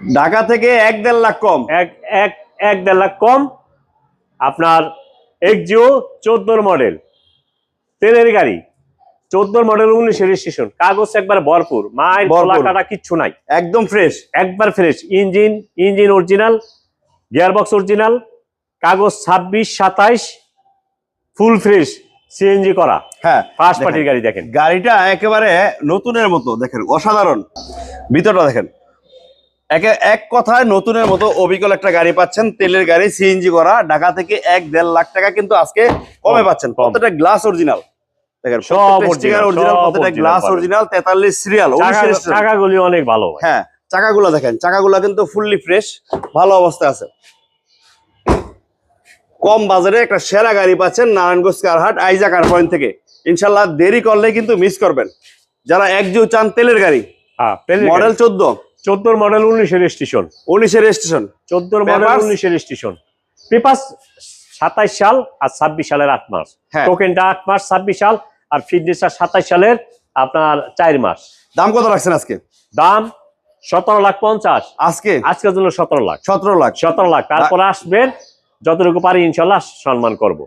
ঢাকা থেকে এক দেড় লাখ কম। এক এক এক দেড় লাখ কম। আপনার এক্সিও চোদ্দোর মডেল। তেলের গাড়ি। চোদ্দোর মডেল উনিশের রেজিস্ট্রেশন। কাগজ একবার ভরপুর। মায়ের। খোলা কাটা কিচ্ছু নাই। একদম ফ্রেশ একবার fresh engine engine original gearbox original কাগজ ছাব্বিশ সাতাইশ ফুল ফ্রেশ সিএনজি করা। হ্যাঁ ফার্স্ট পার্টির গাড়ি দেখেন। গাড়িটা একেবারে নতুনের মতো দেখেন অসাধারণ। ভিতরটা দেখেন। একে এক কথায় নতুনের মতো অবিকল একটা গাড়ি পাচ্ছেন তেলের গাড়ি সিএনজি করা ঢাকা থেকে এক দেড় লাখ টাকা কিন্তু আজকে কমে পাচ্ছেন। প্রত্যেকটা গ্লাস অরিজিনাল অরিজিনাল গ্লাস তেতাল্লিশ সিরিয়াল চাকাগুলি অনেক ভালো। হ্যাঁ চাকাগুলো দেখেন চাকাগুলো কিন্তু ফুললি ফ্রেশ ভালো অবস্থায় আছে। কম বাজারে একটা সেরা গাড়ি পাচ্ছেন নারায়ণগঞ্জ কারহাট আইজা কার পয়েন্ট থেকে। ইনশাল্লাহ দেরি করলে কিন্তু মিস করবেন। যারা একজিও চান তেলের গাড়ি হ্যাঁ মডেল চোদ্দ। চোদ্দোর মডেল উনিশের স্টেশন উনিশের স্টেশন চোদ্দোর মডেল? উনিশের স্টেশন পেপাস সাতাইশ সাল আর ছাব্বিশ সালের আট মাস। হ্যাঁ। টোকেনটা আট মাস ছাব্বিশ সাল আর ফিটনেসটা সাতাইশ সালের আপনার চার মাস। দাম কত রাখছেন আজকে? দাম সতেরো লাখ পঞ্চাশ। আজকে? আজকের জন্য সতেরো লাখ। সতেরো লাখ। সতেরো লাখ। তারপরে আসবেন যতটুকু পারি ইনশাল্লাহ সম্মান করব।